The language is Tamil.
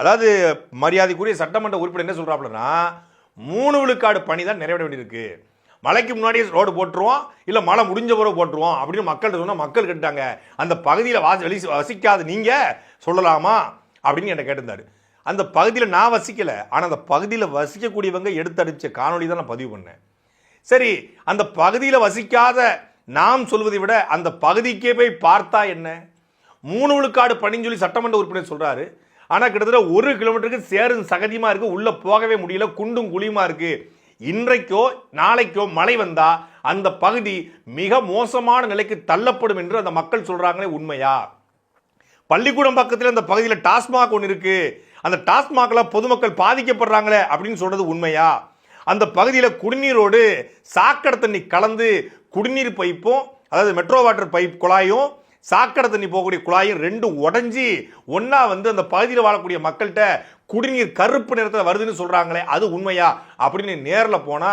அதாவது மரியாதைக்குரிய சட்டமன்ற உறுப்பினர் என்ன சொல்கிறாப்புலன்னா மூணு விழுக்காடு பணி தான் நிறைவேற வேண்டியிருக்கு. மழைக்கு முன்னாடியே ரோடு போட்டுருவோம் இல்லை மழை முடிஞ்ச பிறகு போட்டுருவோம் அப்படின்னு மக்கள் சொன்னால் மக்கள் கேட்டாங்க அந்த பகுதியில் வாசி வெளி வசிக்காத நீங்கள் சொல்லலாமா? அப்படின்னு என்னை கேட்டிருந்தார். அந்த பகுதியில் நான் வசிக்கலை ஆனால் அந்த பகுதியில் வசிக்கக்கூடியவங்க எடுத்தடிச்ச காணொலி தான் நான் பதிவு பண்ணேன். சரி அந்த பகுதியில் வசிக்காத நாம் சொல்வதை விட அந்த பகுதிக்கே போய் பார்த்தா என்ன? மூணு விழுக்காடு பணின்னு சொல்லி சட்டமன்ற உறுப்பினர் சொல்கிறாரு ஆனால் கிட்டத்தட்ட ஒரு கிலோமீட்டருக்கு சேரும் சகதியமாக இருக்குது உள்ளே போகவே முடியல. குண்டும் குழியுமா இருக்குது இன்றைக்கோ நாளைக்கோ மழை வந்தால் அந்த பகுதி மிக மோசமான நிலைக்கு தள்ளப்படும் என்று அந்த மக்கள் சொல்கிறாங்களே உண்மையா? பள்ளிக்கூடம் பக்கத்தில் அந்த பகுதியில் டாஸ்மாக் ஒன்று இருக்குது அந்த டாஸ்மாகில் பொதுமக்கள் பாதிக்கப்படுறாங்களே அப்படின்னு சொல்கிறது உண்மையா? அந்த பகுதியில் குடிநீரோடு சாக்கடை தண்ணி கலந்து குடிநீர் பைப்பும் அதாவது மெட்ரோ வாட்டர் பைப் குழாயும் சாக்கடை தண்ணி போகக்கூடிய குழாயும் ரெண்டும் உடஞ்சி ஒன்றா வந்து அந்த பகுதியில் வாழக்கூடிய மக்கள்கிட்ட குடிநீர் கருப்பு நிறத்தில் வருதுன்னு சொல்றாங்களே அது உண்மையா? அப்படின்னு நேரில் போனா